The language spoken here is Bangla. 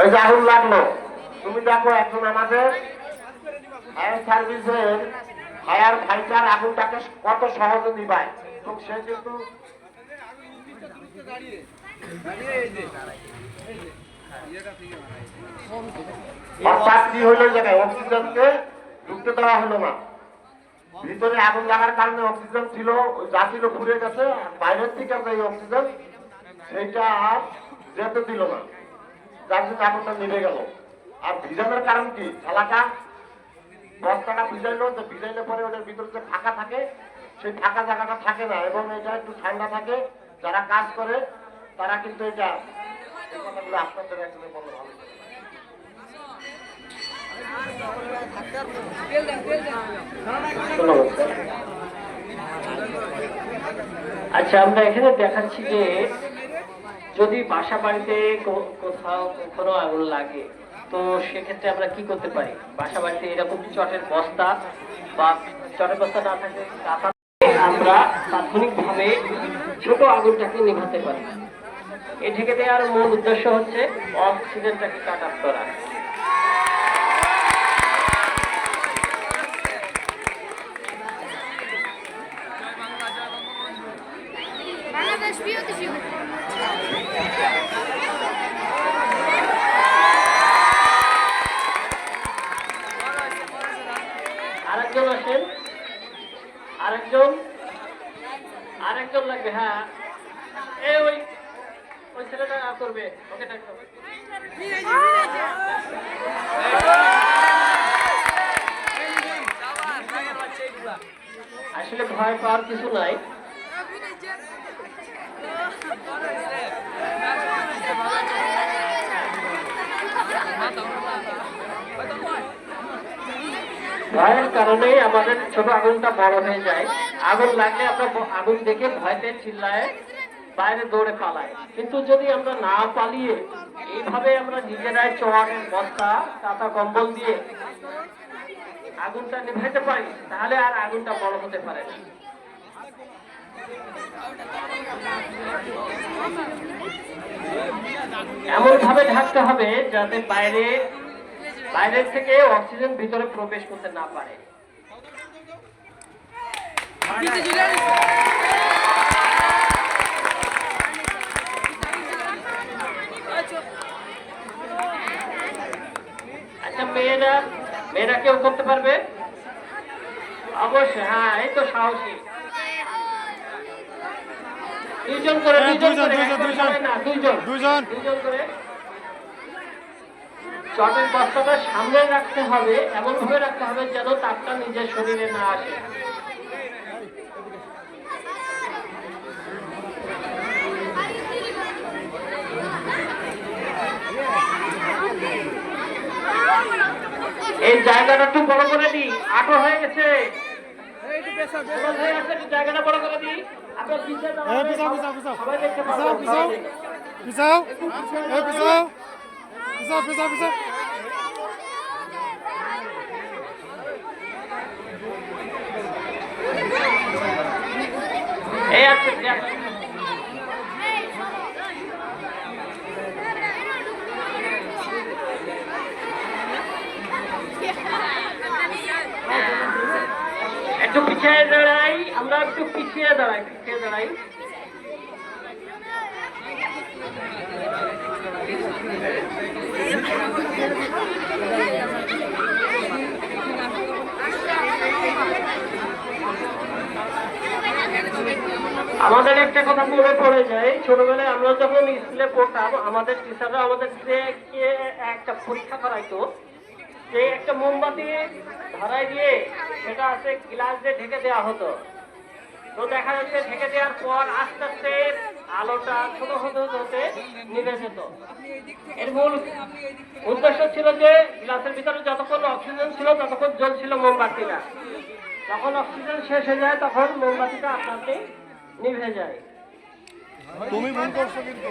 এই লাগল। তুমি দেখো একজন আমাদের ফায়ার সার্ভিসের ফায়ার ফাইটার আগুনটাকে কত সহজে নিবায়। এবং সে কিন্তু ঢুকতে দেওয়া হলো না। ভিতরে আগুন লাগার কারণে অক্সিজেন ছিল যা ছিল পুড়ে গেছে বাইরের থেকে অক্সিজেন, সেইটা আর যেতে দিল না। যার জন্য আগুনটা নিভে গেল। আর ভিজানোর কারণ কি? এলাকা বস্তাটা ভিজাইলো যে ভিজাইলে পরে ওদের ভিতরে যে ফাঁকা থাকে, সেই ফাঁকা জায়গাটা থাকে না, এবং এটা একটু ঠান্ডা থাকে। যারা কাজ করে, তারা কিন্তু এটা। আচ্ছা আমরা এখানে দেখাচ্ছি যে যদি বাসা বাড়িতে কোথাও, কখনো আগুন লাগে, তো সেক্ষেত্রে আমরা কি করতে পারি? বাসা বাড়িতে এরকম চটের বস্তা বা চটের বস্তা না থাকলে আমরা তাৎক্ষণিকভাবে ছোট আগুনটাকে নিভাতে পারি। এই ঢেকে দেওয়ার মূল উদ্দেশ্য হচ্ছে অক্সিজেনটাকে কাট আপ করা। বাংলাদেশ আরেকজন আসেন আরেকজন? আরেকজন লাগবে হ্যাঁ। এ ওই ওই ছেলেটা করবে, ওকে আসলে ভয় পাওয়ার কিছু নাই। ভয়ের কারণেই আমাদের ছোট আগুনটা বড় হয়ে যায়। আগুন লাগলে আমরা আগুন দেখে ভয়তে চিল্লায়, বাইরে দৌড়ে পালাই কিন্তু যদি আমরা না পালিয়ে এইভাবে আমরা নিজেরাই চট বস্তা কাঁথা কম্বল দিয়ে আগুনটা নিভাইতে পারি, তাহলে আর আগুনটা বড় হতে পারে না। এমন ভাবে ঢাকতে হবে যাতে বাইরে বাইরের থেকে অক্সিজেন ভিতরে প্রবেশ করতে না পারে। আচ্ছা মেয়েরা মেয়েরা কেউ করতে পারবে? অবশ্যই হ্যাঁ এই তো সাহসী। দুইজন করে হ্যাঁ, দুইজন করে দুইজন। করে দুইজন। দুইজন। দুইজন করে। চটের বস্তাটা সামনে রাখতে হবে এমন ভাবে রাখতে হবে যেন তাপটা নিজের শরীরে না আসে। এই জায়গাটা একটু বড় করে দিই। আটো হয়ে গেছে। জায়গাটা বড় করে দিই। আপনার। সবাই দেখতে পাবেন, পিছাও, পিছাও। পিছাও এই আছে এই আছে। একটু পিছিয়ে দাঁড়াই আমরা একটু পিছিয়ে দাঁড়াই পিছিয়ে দাঁড়াই আমাদের একটা কথা মনে পড়ে যায়, ছোটবেলায় আমরা যখন স্কুলে পড়তাম, আমাদের টিচাররা আমাদের একটা পরীক্ষা করাইতো, যে একটা মোমবাতি ধরাই দিয়ে সেটা আছে গ্লাস দিয়ে ঢেকে দেওয়া হতো। তো দেখা যাচ্ছে ঢেকে দেওয়ার পর আস্তে আস্তে আলোটা ছোট হতে হতে হতে নিভে যেত। এর মূল উদ্দেশ্য ছিল যে গ্লাসের ভিতরে যতক্ষণ অক্সিজেন ছিল ততক্ষণ জল ছিল মোমবাতিটা। যখন অক্সিজেন শেষ হয়ে যায় তখন মোমবাতিটা আপনাকে নিভে যায়। তুমি ভুল করছ কিন্তু।